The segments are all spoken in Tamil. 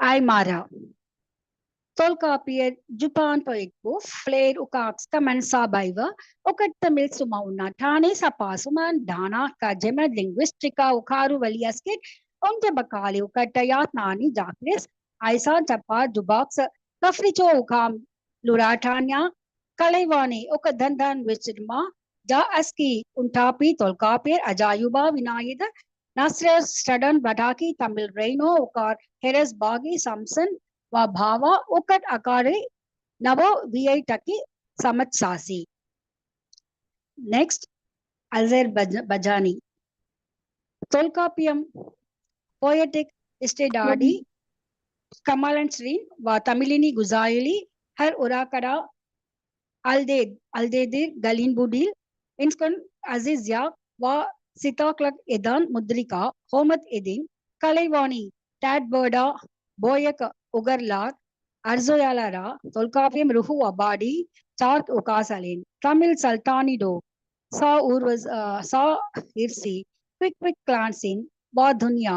Aymara. Tolkapier, Jupan Poikbu, Flair Ukaks, Kamansa Baiva, Okatamil Sumauna, Tane Sapasuman, Dana, Kajema, Linguistica, Ukaru Valiaskit, Onte Bakali, Ukatayat Nani, Darkness, Aisa Tapa, Dubox, Kafricho Ukam, Luratanya, Kalaivani, Okadandan Vichidma, Da Aski, Untapi, Tolkapir, Ajayuba, Vinayida, Nasir Stadan, Bataki, Tamil Reino, Ukar, Heres Bagi, Samson, वा भावा उकट अकारे नव वी टकी समत सासी नेक्स्ट अजर बजानी तोलकापियम पोएटिक इस्टेडाडी कमलन श्री व तमिलिनी गुजाइली हर उराकड़ा अल्देद अल्देदिर गलीन बुडील इंस्कन अजीज சிதா கிளக் எதான் முத்ரிகா ஹோமத் எதின் கலைவாணி டேட்பர்டா போயக் உகர்லார் அர்சோயாலரா தொல்காப்பியம் ருஹு அபாடி சார்த் உகாசலேன் தமிழ் சல்தானிடோ சா ஊர்வஸ் சா இர்சி quick குவிக் கிளான்ஸின் பா dunya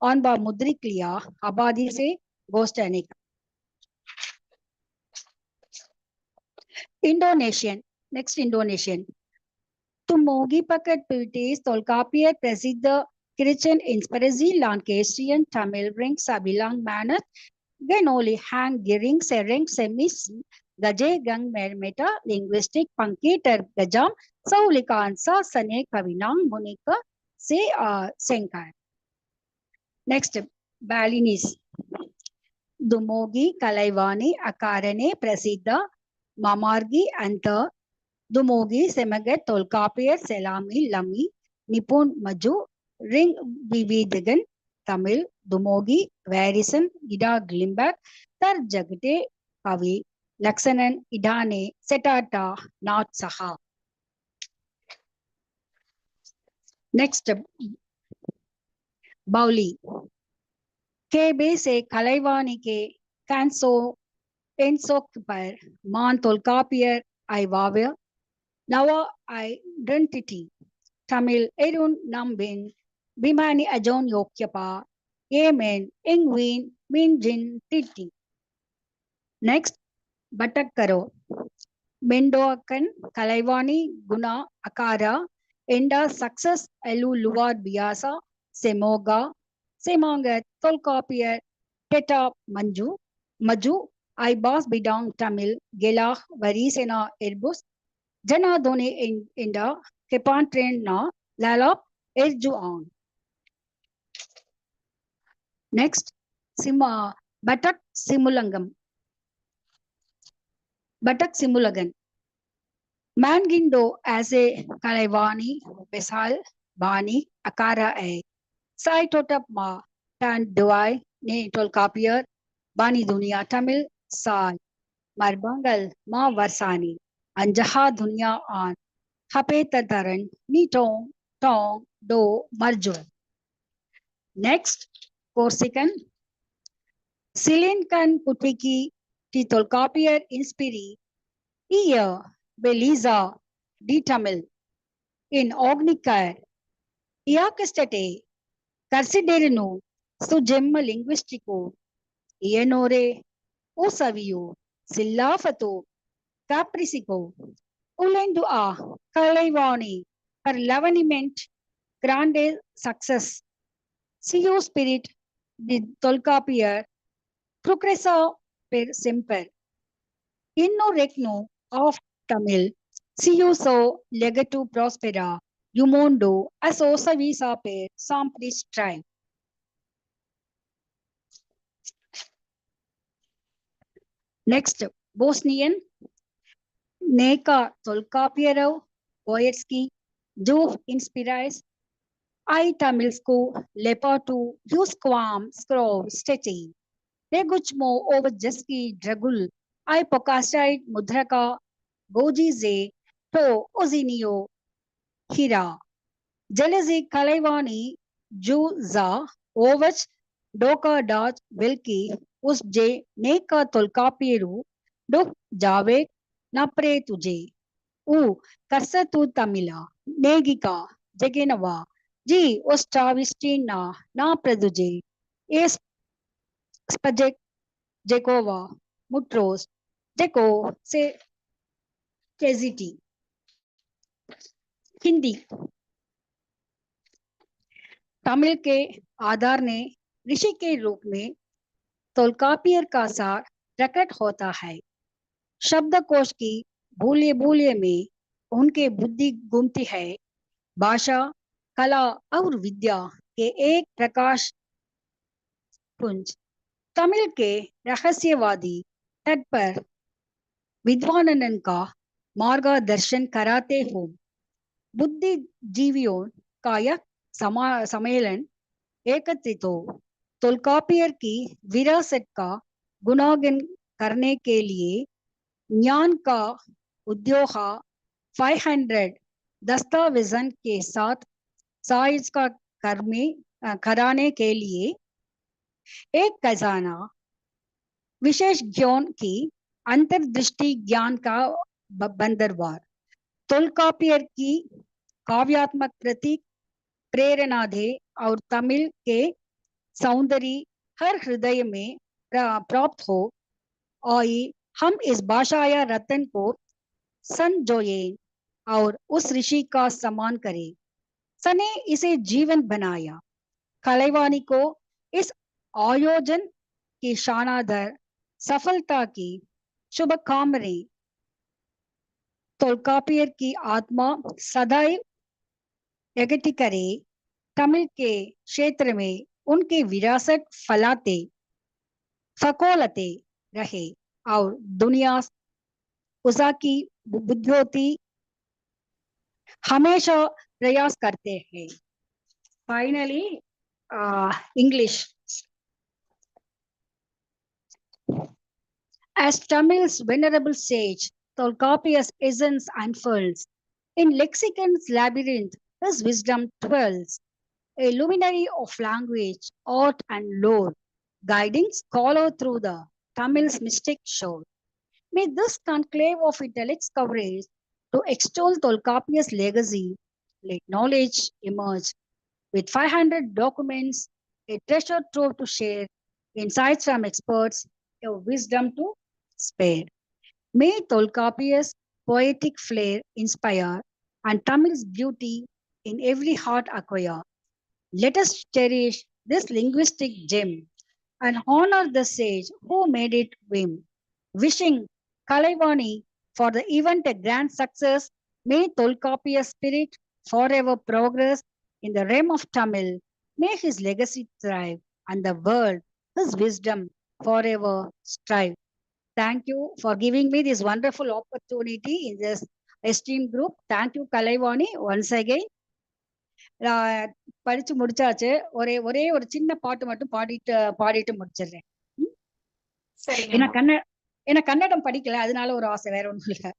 ஆன் பா முத்ரிக்லியா அபாதிசே abadi இந்தோனேஷியன் நெக்ஸ்ட் இந்தோனேஷியன். तुमोगी पकट पिविटीज तोलकापियर प्रसिद्ध Christian inspirasi Lancastrian Tamil ring Sabilang Manat Genoli hang giring sereng semis gaje gang mermeta linguistic punkator gajam saulikansa sane kavinang munika se uh, senkai. Next, Balinese. Dumogi Kalaivani Akarane Prasida Mamargi Anta Dumugi, Semaget, Tolkapiyar, Selami, Lami, Nipun, Maju, Ring, Vividagan, Tamil, Dumogi, Varison, Ida Glimberg, Tar Jagate, Kavi, Laksanan, Idane, Setata, Nath Saha. Next, Bauli. கேபே சே கலைவாணிகே கான்சோ பென்சோக்பர் மான் தொல்காப்பியர் ஐவாவியர் නව ඩන්ටිටි තමිල් එරුන් නම්බෙන් බිමානි අජෝන් යෝක්‍යපා ඒමෙන් එංවීන් මින්ජින් ටිටි next බටක්කරෝ මෙන්ඩෝකන් කලයිවානි ගුණා අකාරා එන්ඩා සක්සස් ඇලු ලුවාර් බියාසා සෙමෝගා सेमांग तोलकापियर टेटा मंजू मजू आईबास बिडांग तमिल गेलाह वरीसेना एरबुस ஜனாதோனி இண்டா கெப்பான் ட்ரெயின்னா லாலாப் எஜு ஆங் நெக்ஸ்ட் சிமா பட்டக் சிமுலங்கம் பட்டக் சிமுலகன் मैनगिंडो ऐसे कलेवानी बिसाल बानी अकारा ए साइटोटप मा टन दुआई ने टोल कापियर बानी दुनिया तमिल साल मरबंगल मा वरसानी अंजहा दुनिया आन, हपे तरन नीटोंग टोंग डो मर्जो नेक्स्ट कोर्सिकन। सिलिनकन कुटिकी टीतोलकापियर इंस्पिरी ईय बेलीजा, डी टमिल इन ऑग्निकर इयाकस्टटे कर्सिडेरनु सुजिम लिंग्विस्टिको ये नोरे, ओ सवियो, सिल्लाफतो। Capricico, Ulendua, Kalaivani, per lavaniment, grande success. CEO spirit, the Tolkapier, Procresa per semper. Inno regno of Tamil, Siuso legato prospera, Yumondo, asosa visa per sampris tribe. Next, Bosnian, Neka Tolkapierov, Boyetsky, Jove Inspirais, I Tamilsku, Lepatu, Husquam, Scrov, Steti, Neguchmo, Overjeski, Dragul, I Pokastite, Mudraka, Gojize, To, Ozinio, Hira, Jelazi Kalaivani, Juza, Ovach, Doka Dach, Vilki, Usje, Neka Tolkapiru, Duk नप्रे तुझे उ कस तू तमिला नेगिका जगेनवा जी उस ना ना प्रदुजे इस स्पजे जेकोवा मुट्रोस जेको से केजीटी हिंदी तमिल के आधार ने ऋषि के रूप में तोलकापियर का सार प्रकट होता है शब्दकोश की भूले भूले में उनके बुद्धि घूमती है। भाषा, कला और विद्या के एक प्रकाश पुंज तमिल के रहस्यवादी तट पर विद्वानन का मार्गदर्शन कराते हो। बुद्धिजीवियों का यह समा, सम्मेलन एकत्रित हो। तोलकापियर की विरासत का गुणागन करने के लिए ज्ञान का उद्योग 500 दस्तावेजन के साथ साइज़ का कर्मी कराने के लिए एक खजाना विशेष ज्ञान की अंतर्दृष्टि ज्ञान का बंदरवार तोलकापियर की काव्यात्मक प्रतीक प्रेरणा दे और तमिल के सौंदर्य हर हृदय में प्राप्त हो आई हम इस भाषा या रतन को संजोए और उस ऋषि का सम्मान करें। सने इसे जीवन बनाया। कलेवानी को इस आयोजन की शानादर सफलता की शुभकामनाएँ। तोलकापियर की आत्मा सदैव यगति करे। तमिल के क्षेत्र में उनके विरासत फलाते, फकोलते रहे। और दुनिया उसा की बुद्धियोती हमेशा प्रयास करते हैं finally English As Tamil's venerable sage Tolkapius essence unfurls. In lexicon's labyrinth, his wisdom twirls. A luminary of language, art, and lore, guiding scholar through the Tamil's mystic shore. May this conclave of intellect's coverage to extol Tolkapius' legacy, let knowledge emerge. With 500 documents, a treasure trove to share, insights from experts, a wisdom to spare. May Tolkapia's poetic flair inspire and Tamil's beauty in every heart acquire. Let us cherish this linguistic gem and honor the sage who made it whim. Wishing Kalaivani for the event a grand success, may Tolkapia's spirit forever progress in the realm of Tamil. May his legacy thrive and the world his wisdom forever strive. Thank you for giving me this wonderful opportunity in this esteemed group. Thank you, Kalaivani, once again. படிச்சு முடிச்சாச்சு ஒரே ஒரே ஒரு சின்ன பாட்டு மட்டும் பாடிட்டு பாடிட்டு முடிச்சிடுறேன் ஏன்னா கன்ன ஏன்னா கன்னடம் படிக்கல அதனால ஒரு ஆசை வேற ஒண்ணும் இல்ல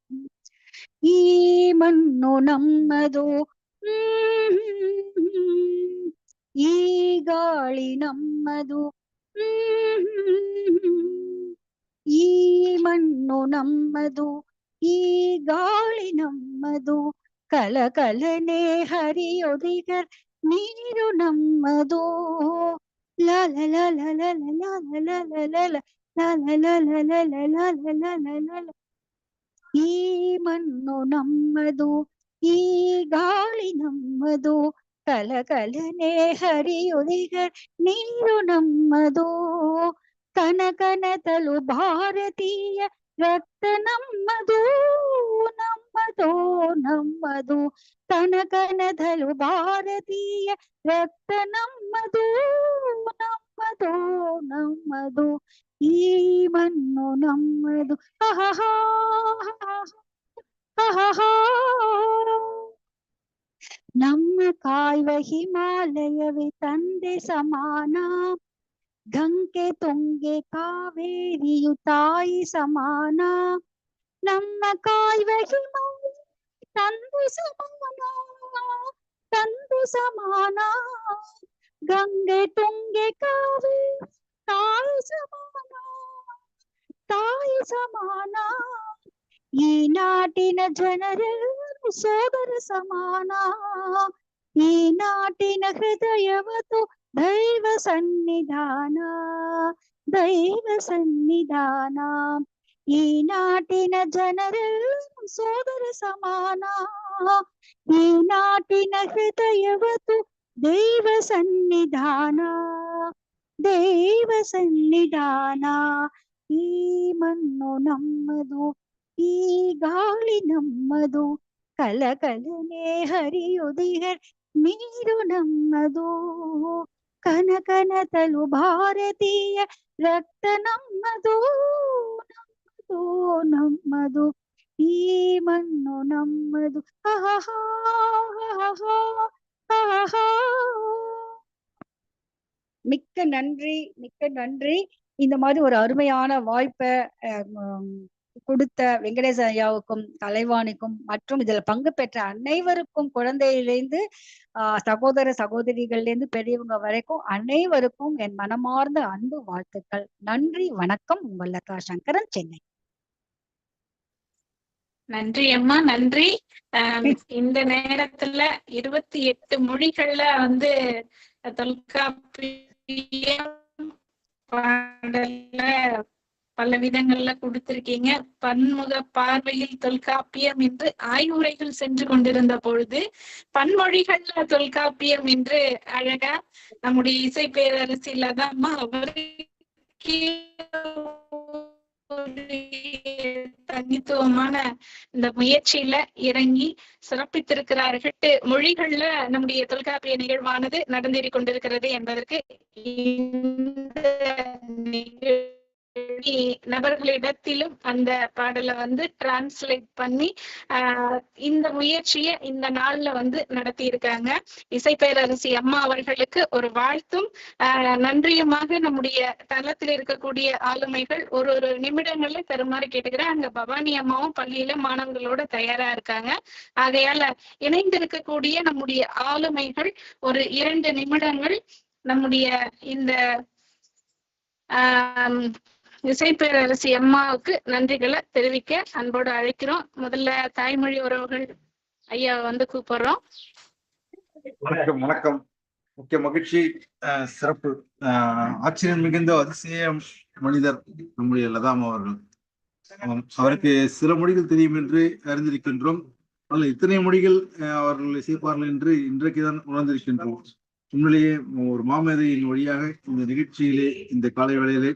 ಈ ಮಣ್ಣು ನಮ್ಮದು ಈ ಗಾಳಿ ನಮ್ಮದು ಈ ಮಣ್ಣು ನಮ್ಮದು ಈ ಗಾಳಿ ನಮ್ಮದು ಕಲಕಲನೆ ಹರಿಯೊದಿಗರ್ ನೀರು ನಮ್ಮದು ಲಾಲ ಲಾಲ ಲಾಲ ಲಾಲ ಲಾಲ ಲಾಲ ಈ ಮಣ್ಣು ನಮ್ಮದು ಈ ಗಾಳಿ ನಮ್ಮದು ಕಲಕಲನೆ ಹರಿಯೊದಿಗರ್ ನೀರು ನಮ್ಮದು ಕನಕನತಲು ಭಾರತೀಯ ರಕ್ತ ನಮ್ಮದು ನಮ್ಮದು ನಮ್ಮದು. ತನಕನದಲು ಭಾರತೀಯ ರಕ್ತ ನಮ್ಮದು ನಮ್ಮದು ನಮ್ಮದು. ಈ ಮಣ್ಣು ನಮ್ಮದು. ನಮ್ಮ ಕಾಯುವ ಹಿಮಾಲಯವೇ ತಂದೆ ಸಮಾನ. ಗಂಗೆ ತುಂಗೆ ಕಾವೇರಿಯು ತಾಯಿ ಸಮಾನ ನಮ್ಮ ಕಾಯುವ ಹಿಮಾಲಯ ತಂದೆ ಸಮಾನ ತಂದೆ ಸಮಾನ ಗಂಗೆ ತುಂಗೆ ಕಾವೇರಿ ತಾಯಿ ಸಮಾನ ತಾಯಿ ಸಮಾನ ಈ ನಾಟಿನ ಜನರೆಲ್ಲರೂ ಸೋದರ ಸಮಾನ ಈ ನಾಟಿನ ಹೃದಯವತು ದೈವ ಸನ್ನಿಧಾನ ದೈವ ಸನ್ನಿಧಾನ ಈ ನಾಟಿನ ಜನರೆಲ್ಲ ಸೋದರ ಸಮಾನ ಈ ನಾಟಿನ ಹೃದಯವತು ದೈವ ಸನ್ನಿಧಾನ ದೈವ ಸನ್ನಿಧಾನ ಈ ಮಣ್ಣು ನಮ್ಮದು ಈ ಗಾಳಿ ನಮ್ಮದು ಕಲಕಲನೆ ಹರಿಯುದಿಹರ್ ನೀರು ನಮ್ಮದು కనకనతలు భారతీయ రక్త నమ్మదు నమ్మదు నమ్మదు ఈ మన్ను నమ్మదు மிக்க நன்றி மிக்க நன்றி இந்த மாதிரி ஒரு அருமையான வாய்ப்பை கொடுத்த வெங்கடேச ஐயாவுக்கும் கலைவாணிக்கும் மற்றும் இதுல பங்கு பெற்ற அனைவருக்கும் குழந்தையிலேருந்து ஆஹ் சகோதர சகோதரிகள்ல இருந்து பெரியவங்க வரைக்கும் அனைவருக்கும் என் மனமார்ந்த அன்பு வாழ்த்துக்கள். நன்றி வணக்கம். உங்கள் லதா சங்கரன் சென்னை. நன்றி அம்மா நன்றி. இந்த நேரத்துல இருபத்தி எட்டு மொழிகள்ல வந்து தொல்காப்பியம் பாடல்ல பல விதங்கள்ல கொடுத்திருக்கீங்க. பன்முக பார்வையில் தொல்காப்பியம் என்று ஆய்வுரைகள் சென்று கொண்டிருந்த பொழுது பன்மொழிகள்ல தொல்காப்பியம் என்று அழகா நம்முடைய இசை பேரரசி இல்லாதம்மா அவருக்கே தனித்துவமான இந்த முயற்சியில இறங்கி சிறப்பித்திருக்கிறார்கள் மொழிகள்ல நம்முடைய தொல்காப்பிய நிகழ்வானது நடந்தேறிக் கொண்டிருக்கிறது என்பதற்கு இந்த நபர்களிடத்திலும் அந்த பாடலை வந்து டிரான்ஸ்லேட் பண்ணி ஆஹ் இந்த முயற்சியை இந்த நாள்ல வந்து நடத்தி இருக்காங்க இசைப்பேரரசி அம்மா அவர்களுக்கு ஒரு வாழ்த்தும் ஆஹ் நன்றியுமாக நம்முடைய தளத்தில் இருக்கக்கூடிய ஆளுமைகள் ஒரு ஒரு நிமிடங்கள்ல தருமாறு கேட்டுக்கிறேன். அங்க பவானி அம்மாவும் பள்ளியில மாணவர்களோட தயாரா இருக்காங்க. ஆகையால இணைந்திருக்கக்கூடிய நம்முடைய ஆளுமைகள் ஒரு இரண்டு நிமிடங்கள் நம்முடைய இந்த ஆஹ் இசை பேரரசி அம்மாவுக்கு நன்றிகளை தெரிவிக்க அன்போடு அழைக்கிறோம். முதல்ல தாய்மொழி உறவுகள் ஐயா வந்து கூப்பிடுறோம். வணக்கம் வணக்கம். முக்கிய மகிழ்ச்சி சிறப்பு. ஆச்சரியம் மிகுந்த அதிசய மனிதர் நம்முடைய லதாம் அவர்கள். அவருக்கு சில மொழிகள் தெரியும் என்று அறிந்திருக்கின்றோம். ஆனால் இத்தனை மொழிகள் அவர்கள் இசைப்பார்கள் என்று இன்றைக்கு தான் உணர்ந்திருக்கின்றோம். உண்மையிலேயே ஒரு மாமேதையின் வழியாக இந்த நிகழ்ச்சியிலே இந்த காலை வேளையிலே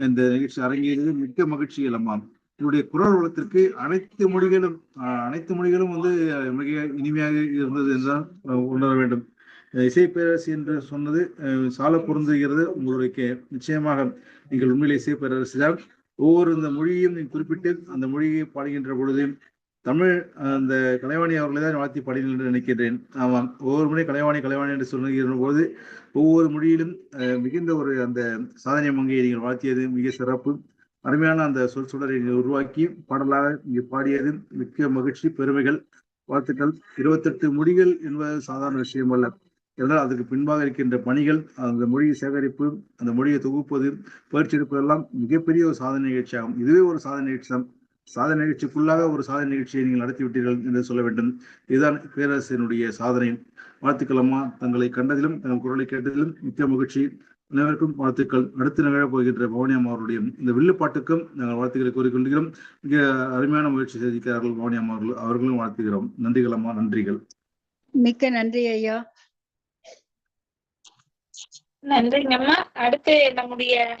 இந்த நிகழ்ச்சி அரங்கேறியது மிக்க மகிழ்ச்சி அம்மா. என்னுடைய குரல் வளத்திற்கு அனைத்து மொழிகளும் அனைத்து மொழிகளும் வந்து மிக இனிமையாக இருந்தது என்றுதான் உணர வேண்டும். இசை பேரரசு என்று சொன்னது சால பொருந்துகிறது. உங்களுடைய கே- நிச்சயமாக நீங்கள் உண்மையிலே இசை பேரரசு தான். ஒவ்வொரு இந்த மொழியையும் நீங்கள் குறிப்பிட்டு அந்த மொழியை பாடுகின்ற பொழுது தமிழ் அந்த கலைவாணி அவர்களை தான் வாழ்த்தி பாடினேன் என்று நினைக்கின்றேன். ஆமாம். ஒவ்வொரு முறை கலைவாணி கலைவாணி என்று சொல்லுகிற பொழுது ஒவ்வொரு மொழியிலும் மிகுந்த ஒரு அந்த சாதனை மங்கையை நீங்கள் வாழ்த்தியது மிக சிறப்பு. அருமையான அந்த சொல் சுடரை நீங்கள் உருவாக்கி பாடலாக இங்கே பாடியது மிக்க மகிழ்ச்சி பெருமைகள் வாழ்த்துக்கள். இருபத்தெட்டு மொழிகள் என்பது சாதாரண விஷயம் அல்ல. என்றால் அதுக்கு பின்பாக இருக்கின்ற பணிகள் அந்த மொழியை சேகரிப்பு அந்த மொழியை தொகுப்பது பயிற்சி எடுப்பதெல்லாம் மிகப்பெரிய ஒரு சாதனை நிகழ்ச்சியாகும். இதுவே ஒரு சாதனை நிகழ்ச்சி தான். சாதனை நிகழ்ச்சிக்குள்ளாக ஒரு சாதனை நிகழ்ச்சியை நீங்கள் நடத்தி விட்டீர்கள் என்று சொல்ல வேண்டும். இதுதான் பேரரசினுடைய சாதனை. வாழ்த்துக்கள் அம்மா. தங்களை கண்டதிலும் தங்கள் குரலை கேட்டதிலும் மிக்க மகிழ்ச்சி. அனைவருக்கும் வாழ்த்துக்கள். அடுத்து நிகழப் போகின்ற பவானி அம்மா அவருடைய இந்த வில்லுப்பாட்டுக்கும் நாங்கள் வாழ்த்துக்களை கூறிக்கொள்கிறோம். மிக அருமையான முயற்சி செய்திருக்கிறார்கள் பவானி அம்மா அவர்கள். அவர்களும் வாழ்த்துகிறோம். நன்றிகள் அம்மா. நன்றிகள். மிக்க நன்றி ஐயா. நன்றிங்கம்மா அடுத்து நம்முடைய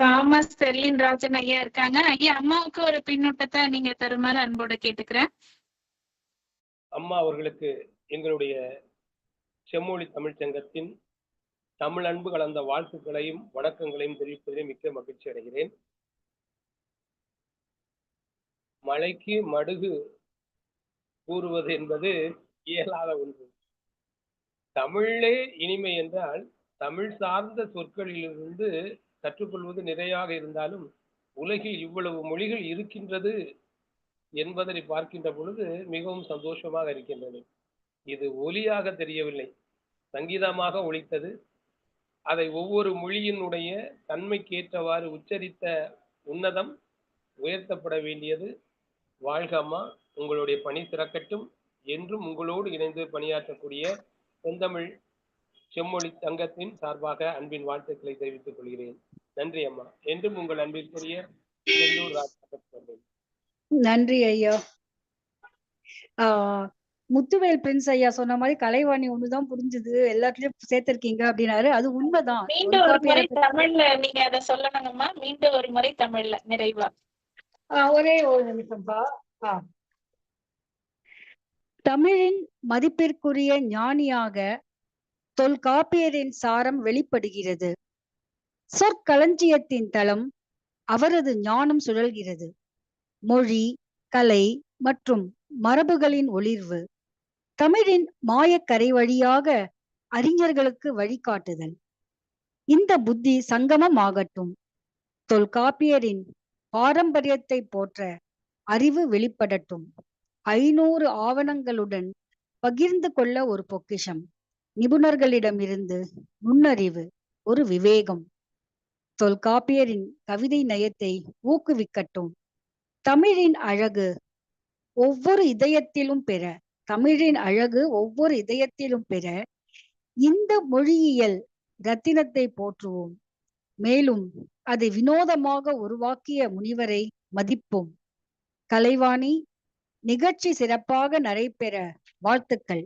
தாமஸ் செர்லின் ராஜன் ஐயா இருக்காங்க. ஐயா அம்மாவுக்கு ஒரு பின்னூட்டத்தை நீங்க தருமாறு அன்போடு கேட்டுக்கிறேன். அம்மா அவர்களுக்கு எங்களுடைய செம்மொழி தமிழ் சங்கத்தின் தமிழ் அன்பு கலந்த வாழ்த்துக்களையும் வணக்கங்களையும் தெரிவிப்பதிலே மிக்க மகிழ்ச்சி அடைகிறேன். மழைக்கு மடுகு கூறுவது என்பது இயலாத ஒன்று. தமிழே இனிமை என்றால் தமிழ் சார்ந்த சொற்களிலிருந்து கற்றுக்கொள்வது நிறையாக இருந்தாலும் உலகில் இவ்வளவு மொழிகள் இருக்கின்றது என்பதனை பார்க்கின்ற பொழுது மிகவும் சந்தோஷமாக இருக்கின்றது. இது ஒலியாக தெரியவில்லை. சங்கீதமாக ஒழித்தது அதை ஒவ்வொரு மொழியினுடைய தன்மைக்கு ஏற்றவாறு உச்சரித்த உன்னதம் உயர்த்தப்பட வேண்டியது. வாழ்கம்மா உங்களுடைய பணி சிறக்கட்டும் என்றும் உங்களோடு இணைந்து பணியாற்றக்கூடிய செந்தமிழ் செம்மொழி தங்கத்தின் சார்பாக அன்பின் வாழ்த்துக்களை தெரிவித்துக் கொள்கிறேன். நன்றி அம்மா. என்றும் உங்கள் அன்பிற்குரிய நன்றி ஐயா. ஆஹ் முத்துவேல் பிரின்ஸ் ஐயா சொன்ன மாதிரி கலைவாணி ஒண்ணுதான் புரிஞ்சுது. எல்லாத்துலயும் சேர்த்திருக்கீங்க அப்படின்னாரு. அது உண்மைதான். மீண்டும் ஒரு முறை தமிழ்ல நீங்க அதை சொல்லணுங்கம்மா. மீண்டும் ஒரு முறை தமிழ்ல. நிறைவா. ஆஹ் ஒரே ஒரு நிமிஷம்ப்பா தமிழின் மதிப்பிற்குரிய ஞானியாக தொல்காப்பியரின் சாரம் வெளிப்படுகிறது. சொற்களஞ்சியத்தின் தளம் அவரது ஞானம் சுழல்கிறது. மொழி கலை மற்றும் மரபுகளின் ஒளிர்வு தமிழின் மாயக்கரை வழியாக அறிஞர்களுக்கு வழிகாட்டுதல். இந்த புத்தி சங்கமம் ஆகட்டும் தொல்காப்பியரின் பாரம்பரியத்தை போற்ற அறிவு வெளிப்படட்டும். ஐநூறு ஆவணங்களுடன் பகிர்ந்து கொள்ள ஒரு பொக்கிஷம். நிபுணர்களிடமிருந்து நுண்ணறிவு ஒரு விவேகம். தொல்காப்பியரின் கவிதை நயத்தை ஊக்குவிக்கட்டும். தமிழின் அழகு ஒவ்வொரு இதயத்திலும் பெற தமிழின் அழகு ஒவ்வொரு இதயத்திலும் பெற இந்த மொழியியல் ரத்தினத்தை போற்றுவோம். மேலும் அதை வினோதமாக உருவாக்கிய முனிவரை மதிப்போம். கலைவாணி நிகழ்ச்சி சிறப்பாக நடைபெற வாழ்த்துக்கள்.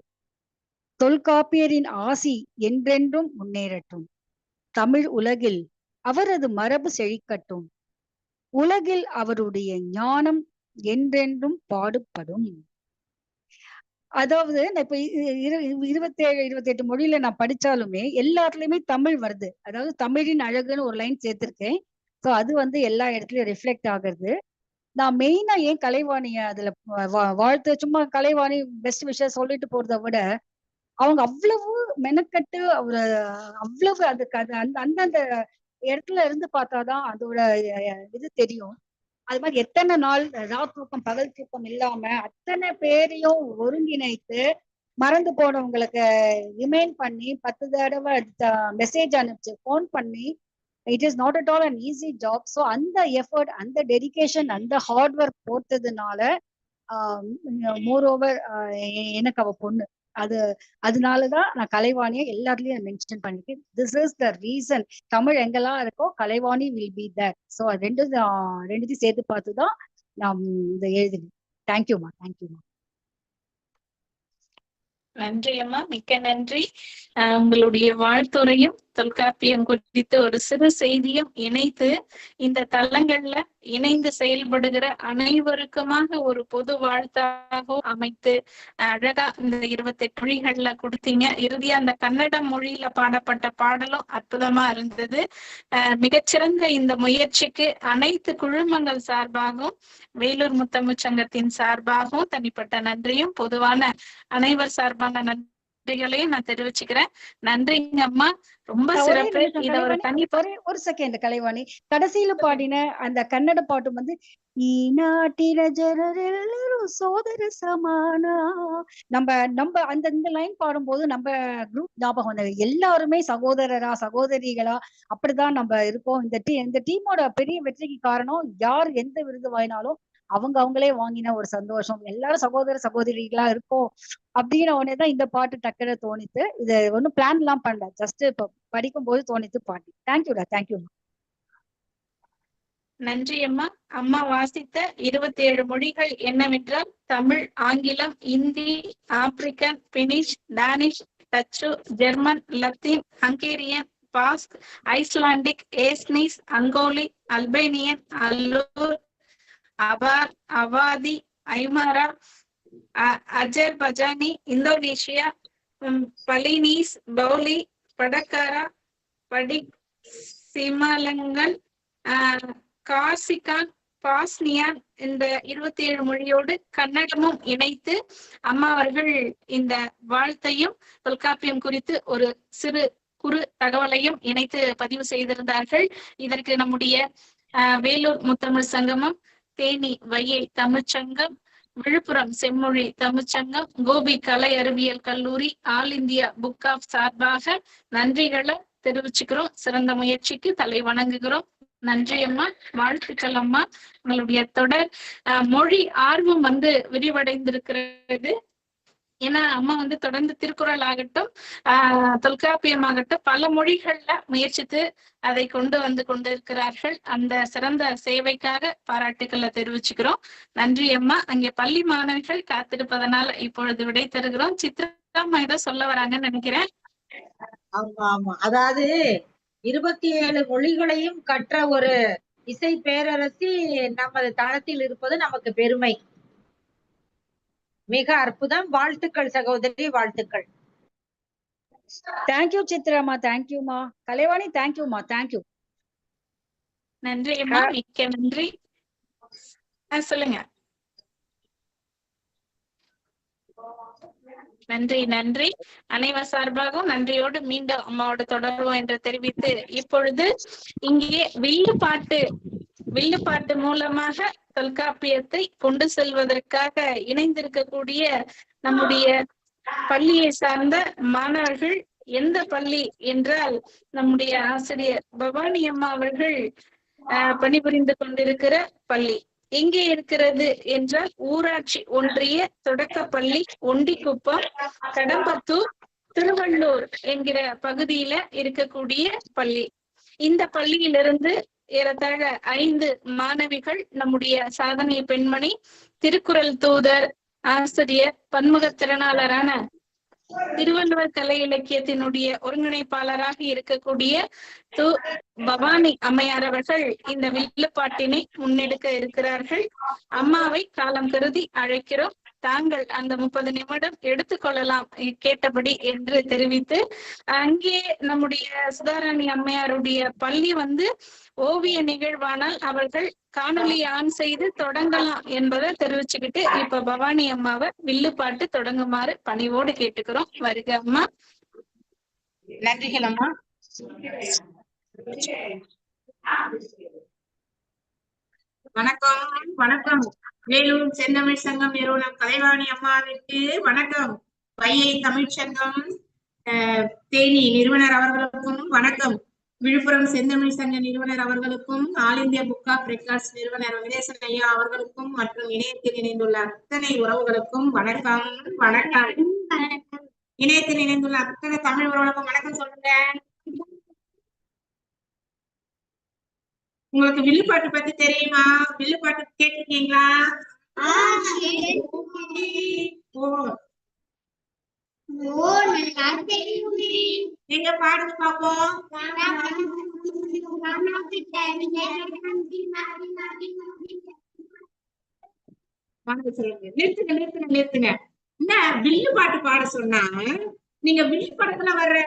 தொல்காப்பியரின் ஆசி என்றென்றும் முன்னேறட்டும். தமிழ் உலகில் அவரது மரபு செழிக்கட்டும். உலகில் அவருடைய ஞானம் என்றென்றும் பாடுபடும். அதாவது நான் இப்ப இருபத்தேழு இருபத்தி எட்டு மொழியில நான் படிச்சாலுமே எல்லாத்துலயுமே தமிழ் வருது. அதாவது தமிழின் அழகுன்னு ஒரு லைன் சேர்த்திருக்கேன். சோ அது வந்து எல்லா இடத்துலயும் ரிஃப்ளெக்ட் ஆகுறது. நான் மெயினா ஏன் கலைவாணிய அதுல வாழ்த்து சும்மா கலைவாணி பெஸ்ட் விஷயம் சொல்லிட்டு போறதை விட அவங்க அவ்வளவு மெனக்கட்டு ஒரு அவ்வளவு அதுக்கு அது அந்த அந்தந்த இடத்துல இருந்து பார்த்தாதான் அதோட இது தெரியும். அது மாதிரி எத்தனை நாள் ரா தூக்கம் பகல் தூக்கம் இல்லாம அத்தனை பேரையும் ஒருங்கிணைத்து மறந்து போனவங்களுக்கு ரிமைன் பண்ணி பத்து தடவை மெசேஜ் அனுப்பிச்சு ஃபோன் பண்ணி it is not at all an easy job so அந்த எஃபர்ட் அந்த டெடிகேஷன் அந்த ஹார்ட் ஒர்க் போட்டதுனால மோர் ஓவர் எனக்கு அவ பொண்ணு. அது அதனாலதான் நான் கலைவாணியை எல்லாத்துலயும் மென்ஷன் பண்ணிருக்கேன் this is the reason Tamil எங்கெல்லாம் இருக்கோ Kalaivani will be that so ரெண்டு ரெண்டுத்தையும் சேர்த்து பார்த்து தான் நான் இதை எழுதினேன். தேங்க்யூமா தேங்க்யூமா நன்றி அம்மா. மிக்க நன்றி. உங்களுடைய வாழ்த்துறையும் தொல்காப்பியம் குறித்து ஒரு சிறு செய்தியும் இணைத்து இந்த தளங்கள்ல இணைந்து செயல்படுகிற அனைவருக்குமாக ஒரு பொது வாழ்த்தாக அமைத்து அழகா இந்த இருபத்தெட்டு மொழிகள்ல கொடுத்தீங்க. இறுதியா அந்த கன்னட மொழியில பாடப்பட்ட பாடலும் அற்புதமா இருந்தது. ஆஹ் மிகச்சிறந்த இந்த முயற்சிக்கு அனைத்து குழுமங்கள் சார்பாகவும் வேலூர் முத்தமிழ் சங்கத்தின் சார்பாகவும் தனிப்பட்ட நன்றியும் பொதுவான அனைவர் சார்பான நன்றிகளையும் நான் தெரிவிச்சுக்கிறேன். நன்றிங்க அம்மா. ரொம்ப சிறப்பு. இத ஒரு தனி ஒரு செகண்ட் கலைவாணி. கடைசியில பாடின அந்த கன்னட பாட்டு வந்து ஈநாட்டில ஜனர் எல்லாரும் சோதர சமானா. நம்ம நம்ம அந்த இந்த லைன் பாடும்போது நம்ம குரூப் ஞாபகம் வந்தது. எல்லாருமே சகோதரரா சகோதரிகளா அப்படிதான் நம்ம இருக்கோம். இந்த டீ இந்த டீமோட பெரிய வெற்றிக்கு காரணம் யார் எந்த விருது வாங்கினாலும் அவங்க அவங்களே வாங்கின ஒரு சந்தோஷம். எல்லாரும் சகோதர சகோதரிகளா இருக்கோம் அப்படின்ன உடனே தான் இந்த பாட்டு டக்குனு தோணித்து இது ஒன்றும் பிளான் எல்லாம் பண்ணல. ஜஸ்ட் இப்போ படிக்கும் போது தோணித்து பாட்டு. தேங்க்யூடா தேங்க்யூ நன்றி அம்மா. அம்மா வாசித்த இருபத்தி ஏழு மொழிகள் என்னவென்றால் தமிழ் ஆங்கிலம் Hindi African Finnish Danish Dutch German Latin Hungarian Basque Icelandic ஏஸ்னிஸ் அங்கோலி அல்பேனியன் அல்லூர் அபார் அவாதி ஐமரா அ- அஜர்பஜானி இந்தோனேஷியா உம், பலினீஸ் பௌலி படக்காரா படி சிமலங்கள் காசிகான் பாஸ்னியான் இந்த இருபத்தி ஏழு மொழியோடு கன்னடமும் இணைத்து அம்மா அவர்கள் இந்த வாழ்த்தையும் தொல்காப்பியம் குறித்து ஒரு சிறு குறு தகவலையும் இணைத்து பதிவு செய்திருந்தார்கள். இதற்கு நம்முடைய வேலூர் முத்தமிழ் சங்கமம் தேனி வையை தமிழ்ச்சங்கம் விழுப்புரம் செம்மொழி தமிழ்ச்சங்கம் கோபி கலை அறிவியல் கல்லூரி ஆல் இந்தியா புக் ஆஃப் சார்பாக நன்றிகளை தெரிவிச்சுக்கிறோம். சிறந்த முயற்சிக்கு தலை வணங்குகிறோம். நன்றி அம்மா. வாழ்த்துக்கள் அம்மா. உங்களுடைய தொடர் மொழி ஆர்வம் வந்து விரிவடைந்திருக்கிறது. ஏன்னா அம்மா வந்து தொடர்ந்து திருக்குறள் ஆகட்டும் ஆஹ் தொல்காப்பியம் ஆகட்டும் பல மொழிகள்ல முயற்சித்து அதை கொண்டு வந்து கொண்டிருக்கிறார்கள். அந்த சிறந்த சேவைக்காக பாராட்டுக்களை தெரிவிச்சுக்கிறோம். நன்றி அம்மா. அங்கே பள்ளி மாணவிகள் காத்திருப்பதனால இப்பொழுது விடை தருகிறோம். சித்ரா ஏதோ சொல்ல வராங்கன்னு நினைக்கிறேன். ஆமா ஆமா. அதாவது இருபத்தி ஏழு மொழிகளையும் கற்ற ஒரு இசை பேரரசி நமது தளத்தில் இருப்பது நமக்கு பெருமை. மிக அற்புதம். வாழ்த்துக்கள் சகோதரி வாழ்த்துக்கள். தேங்க்யூ சித்ராமா தேங்க்யூமா கலைவாணி தேங்க்யூமா தேங்க்யூ நன்றி அம்மா. மிக்க நன்றி. ஆஹ் சொல்லுங்க. நன்றி நன்றி. அனைவர் சார்பாகவும் நன்றியோடு மீண்டும் அம்மாவோட தொடர்வோம் என்று தெரிவித்து இப்பொழுது இங்கே வில்லுப்பாட்டு வில்லுப்பாட்டு மூலமாக தொல்காப்பியத்தை கொண்டு செல்வதற்காக இணைந்திருக்கக்கூடிய நம்முடைய பள்ளியை சார்ந்த மாணவர்கள் எந்த பள்ளி என்றால் நம்முடைய ஆசிரியர் பவானி அம்மா அவர்கள் ஆஹ் பணிபுரிந்து கொண்டிருக்கிற பள்ளி. எங்கே இருக்கிறது என்றால் ஊராட்சி ஒன்றிய தொடக்கப்பள்ளி ஒண்டிக்குப்பம் கடம்பத்தூர் திருவள்ளூர் என்கிற பகுதியில இருக்கக்கூடிய பள்ளி. இந்த பள்ளியிலிருந்து ஏறத்தாழ ஐந்து மாணவிகள் நம்முடைய சாதனை பெண்மணி திருக்குறள் தூதர் ஆசிரியர் பன்முகத்திறனாளரான திருவள்ளுவர் கலை இலக்கியத்தினுடைய ஒருங்கிணைப்பாளராக இருக்கக்கூடிய து பவானி அம்மையார் அவர்கள் இந்த வில்லுப்பாட்டினை முன்னெடுக்க இருக்கிறார்கள். அம்மாவை காலம் கருதி அழைக்கிறோம். தாங்கள் அந்த முப்பது நிமிடம் எடுத்துக்கொள்ளலாம் கேட்டபடி என்று தெரிவித்து அங்கே நம்முடைய சுதாராணி அம்மையாருடைய பள்ளி வந்து ஓவிய நிகழ்வானால் அவர்கள் காணொளி ஆன் செய்து தொடங்கலாம் என்பதை தெரிவிச்சுக்கிட்டு இப்ப பவானி அம்மாவை வில்லுப்பாட்டு தொடங்குமாறு பணிவோடு கேட்டுக்கிறோம். வருக அம்மா. நன்றிகள் அம்மா. வணக்கம். வணக்கம். வேலூர் செந்தமிழ் சங்கம் நிறுவனம் கலைவாணி அம்மாவிற்கு வணக்கம். வையை தமிழ்ச்சங்கம் தேனி நிறுவனர் அவர்களுக்கும் வணக்கம். விழுப்புரம் செந்தமிழ் சங்க நிறுவனர் அவர்களுக்கும் All India Book of Records நிறுவனர் வெங்கடேசன் ஐயா அவர்களுக்கும் மற்றும் இணையத்தில் இணைந்துள்ள அத்தனை உறவுகளுக்கும் வணக்கம். வணக்கம். இணையத்தில் இணைந்துள்ள அத்தனை தமிழ் உறவுகளுக்கும் வணக்கம் சொல்லுங்க. உங்களுக்கு வில்லுப்பாட்டு பத்தி தெரியுமா? வில்லுப்பாட்டு கேட்டிருக்கீங்களா? ஓ நீங்க பாடுங்க பாப்போம். நிறுத்துங்க நிறுத்துங்க நிறுத்துங்க. என்ன வில்லு பாட்டு பாட சொன்னா நீங்க வில்லு படத்துல வர்ற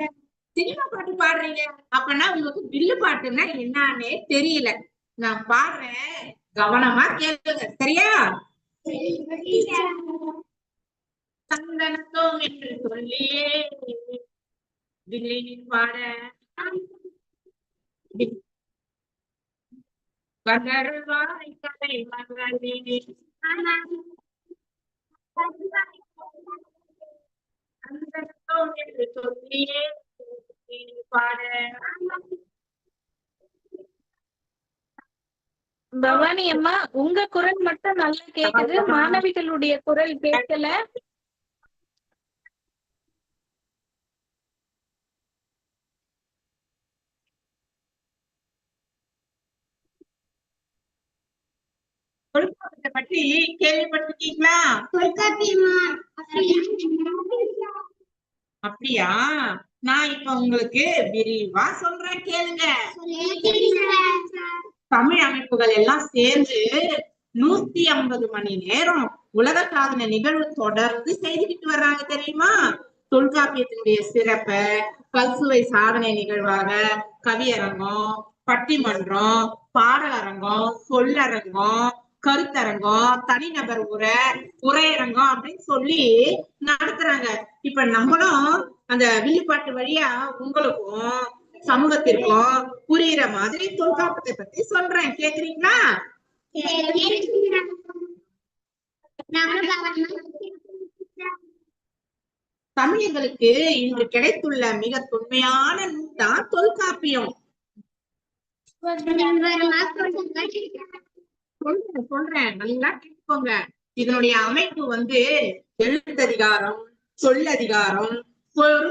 சினிமா பாட்டு பாடுறீங்க அப்பனா உங்களுக்கு வில்லு பாட்டுன்னா என்னன்னே தெரியல. நான் பாடுறேன். கவனமா கேளுங்க. சரியா? சந்தனத்தோம் என்று சொல்லியே. வில்லினின் பாட. வந்தருள்வாய் கதை மகளே. சந்தனத்தோம் என்று சொல்லியே. பவானி அம்மா உங்க குரல் மட்டும் நல்லா கேக்குது. மாணவிகளுடைய குரல் கேட்கல. தொல்காப்பியத்தை பற்றி கேள்விப்பட்டிருக்கீங்களா? அப்படியா? நான் இப்ப உங்களுக்கு விரிவா சொல்றேன் கேளுங்க. தமிழ் அமைப்புகள் எல்லாம் சேர்ந்து நூத்தி ஐம்பது மணி நேரம் உலக சாதனை நிகழ்வு தொடர்ந்து செய்துக்கிட்டு வர்றாங்க தெரியுமா? தொல்காப்பியத்தினுடைய சிறப்ப பல்சுவை சாதனை நிகழ்வாக கவியரங்கம் பட்டிமன்றம் பாடலரங்கம் சொல்லரங்கம் கருத்தரங்கம் தனிநபர் உரை உரையரங்கம் அப்படின்னு சொல்லி நடத்துறாங்க. இப்ப நம்மளும் அந்த வில்லுப்பாட்டு வழியா உங்களுக்கும் சமூகத்திற்கும் புரியுற மாதிரி தொல்காப்பத்தை பத்தி சொல்றேன். கேக்குறீங்களா? தமிழர்களுக்கு இன்று கிடைத்துள்ள மிக தொன்மையான நூல் தான் தொல்காப்பியம். சொல்றேன் சொல்றேன். நல்லா கேட்டுக்கோங்க. இதனுடைய அமைப்பு வந்து எழுத்ததிகாரம் சொல்லதிகாரம் fue